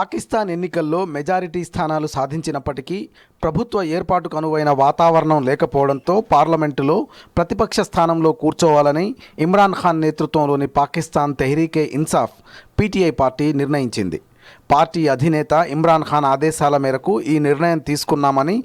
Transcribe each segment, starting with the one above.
పాకిస్తాన్ ఎన్నికల్లో మెజారిటీ స్థానాలు సాధించినప్పటికీ ప్రభుత్వ ఏర్పాటుకు అనువైన వాతావరణం లేకపోవడంతో పార్లమెంటులో ప్రతిపక్ష స్థానంలో కూర్చోవాలని ఇమ్రాన్ ఖాన్ నేతృత్వంలోని పాకిస్తాన్ తెహ్రీకే ఇన్సాఫ్ పీటీఐ పార్టీ నిర్ణయించింది పార్టీ అధినేత ఇమ్రాన్ ఖాన్ ఆదేశాల మేరకు ఈ నిర్ణయం తీసుకున్నామని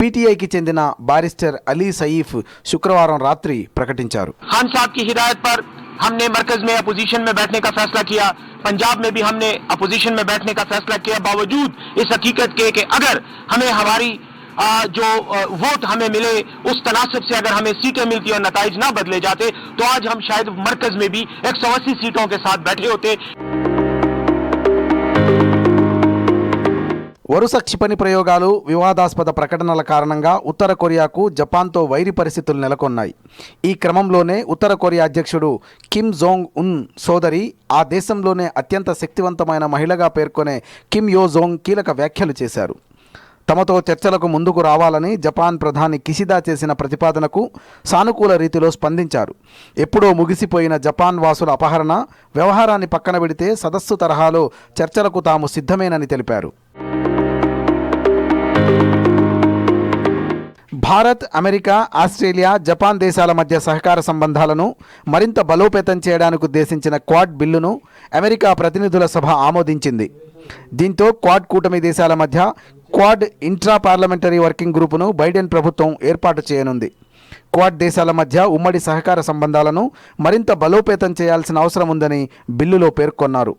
పీటీఐకి చెందిన బారిస్టర్ అలీ సయీఫ్ శుక్రవారం రాత్రి ప్రకటించారు खान साहब की हिदायत पर हमने मरकज में अपोजिशन में बैठने का फैसला किया पंजाब में भी हमने अपोजिशन में बैठने का फैसला किया। बावजूद इस हकीकत के कि अगर हमें हमारी जो वोट हमें मिले, उस तनासब से अगर हमें सीटें मिलती और नतज ना बदले जाते तो आज हम शायद मरकज में भी एक सौ अस्सी सीटों के साथ बैठे होते। వరుస క్షిపణి ప్రయోగాలు వివాదాస్పద ప్రకటనల కారణంగా ఉత్తర కొరియాకు జపాన్తో వైరి పరిస్థితులు నెలకొన్నాయి. ఈ క్రమంలోనే ఉత్తర కొరియా అధ్యక్షుడు కిమ్ జోంగ్ ఉన్ సోదరి ఆ దేశంలోనే అత్యంత శక్తివంతమైన మహిళగా పేర్కొనే కిమ్ యో జోంగ్ కీలక వ్యాఖ్యలు చేశారు. తమతో చర్చలకు ముందుకు రావాలని జపాన్ ప్రధాని కిషిదా చేసిన ప్రతిపాదనకు సానుకూల రీతిలో స్పందించారు. ఎప్పుడో ముగిసిపోయిన జపాన్ వాసుల అపహరణ వ్యవహారాన్ని పక్కన పెడితే సదస్సు తరహాలో చర్చలకు తాము సిద్ధమేనని తెలిపారు. భారత్ అమెరికా ఆస్ట్రేలియా జపాన్ దేశాల మధ్య సహకార సంబంధాలను మరింత బలోపేతం చేయడానికి ఉద్దేశించిన క్వాడ్ బిల్లును అమెరికా ప్రతినిధుల సభ ఆమోదించింది. దీంతో క్వాడ్ కూటమి దేశాల మధ్య క్వాడ్ ఇంట్రా పార్లమెంటరీ వర్కింగ్ గ్రూపును బైడెన్ ప్రభుత్వం ఏర్పాటు చేయనుంది. క్వాడ్ దేశాల మధ్య ఉమ్మడి సహకార సంబంధాలను మరింత బలోపేతం చేయాల్సిన అవసరం ఉందని బిల్లులో పేర్కొన్నారు.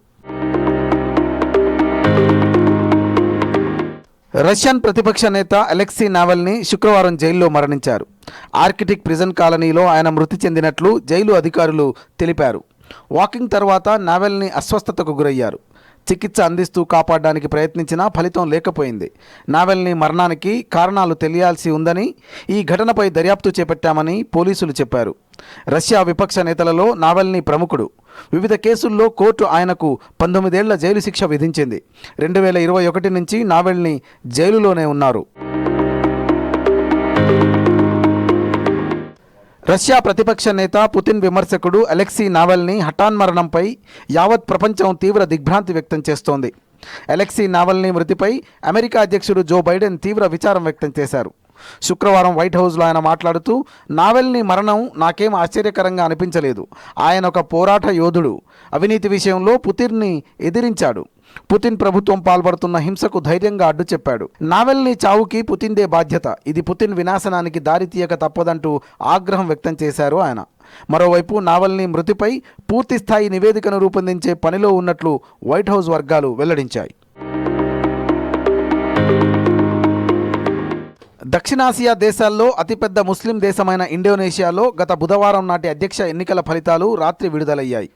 రష్యన్ ప్రతిపక్ష నేత అలెక్సీ నావల్ని శుక్రవారం జైల్లో మరణించారు. ఆర్కిటిక్ ప్రిజన్ కాలనీలో ఆయన మృతి చెందినట్లు జైలు అధికారులు తెలిపారు. వాకింగ్ తర్వాత నావెల్ని అస్వస్థతకు గురయ్యారు. చికిత్స అందిస్తూ కాపాడడానికి ప్రయత్నించినా ఫలితం లేకపోయింది. నావెల్ని మరణానికి కారణాలు తెలియాల్సి ఉందని ఈ ఘటనపై దర్యాప్తు చేపట్టామని పోలీసులు చెప్పారు. రష్యా విపక్ష నేతలలో నావెల్ని ప్రముఖుడు. వివిధ కేసుల్లో కోర్టు ఆయనకు పంతొమ్మిదేళ్ళ జైలు శిక్ష విధించింది. రెండు వేల ఇరవై ఒకటి నుంచి నావెల్ని జైలులోనే ఉన్నారు. రష్యా ప్రతిపక్ష నేత పుతిన్ విమర్శకుడు అలెక్సీ నావల్ని హఠాన్మరణంపై యావత్ ప్రపంచం తీవ్ర దిగ్భ్రాంతి వ్యక్తం చేస్తోంది. అలెక్సీ నావల్ని మృతిపై అమెరికా అధ్యక్షుడు జో బైడెన్ తీవ్ర విచారం వ్యక్తం చేశారు. శుక్రవారం వైట్ హౌస్లో ఆయన మాట్లాడుతూ నావెల్ని మరణం నాకేం ఆశ్చర్యకరంగా అనిపించలేదు. ఆయన ఒక పోరాట యోధుడు. అవినీతి విషయంలో పుతిన్ని ఎదిరించాడు. పుతిన్ ప్రభుత్వం పాల్పడుతున్న హింసకు ధైర్యంగా అడ్డు చెప్పాడు. నావెల్ని చావుకి పుతిన్దే బాధ్యత. ఇది పుతిన్ వినాశనానికి దారితీయక తప్పదంటూ ఆగ్రహం వ్యక్తం చేశారు ఆయన. మరోవైపు నావల్ని మృతిపై పూర్తిస్థాయి నివేదికను రూపొందించే పనిలో ఉన్నట్లు వైట్ హౌస్ వర్గాలు వెల్లడించాయి. దక్షిణాసియా దేశాల్లో అతిపెద్ద ముస్లిం దేశమైన ఇండోనేషియాలో గత బుధవారం నాటి అధ్యక్ష ఎన్నికల ఫలితాలు రాత్రి విడుదలయ్యాయి.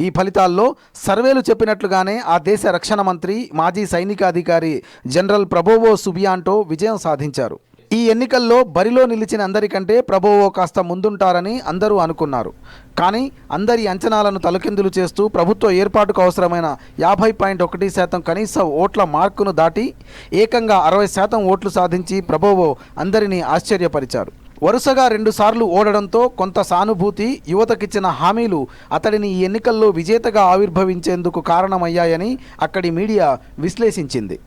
ఈ ఫలితాల్లో సర్వేలు చెప్పినట్లుగానే ఆ దేశ రక్షణ మంత్రి మాజీ సైనికాధికారి జనరల్ ప్రభోవో సుబియాంటో విజయం సాధించారు. ఈ ఎన్నికల్లో బరిలో నిలిచిన అందరికంటే ప్రభోవో కాస్త ముందుంటారని అందరూ అనుకున్నారు. కానీ అందరి అంచనాలను తలకిందులు చేస్తూ ప్రభుత్వ ఏర్పాటుకు అవసరమైన యాభై పాయింట్ ఒకటి శాతం కనీస ఓట్ల మార్కును దాటి ఏకంగా అరవై శాతం ఓట్లు సాధించి ప్రభోవో అందరినీ ఆశ్చర్యపరిచారు. వరుసగా రెండుసార్లు ఓడడంతో కొంత సానుభూతి యువతకిచ్చిన హామీలు అతడిని ఈ ఎన్నికల్లో విజేతగా ఆవిర్భవించేందుకు కారణమయ్యాయని అక్కడి మీడియా విశ్లేషించింది.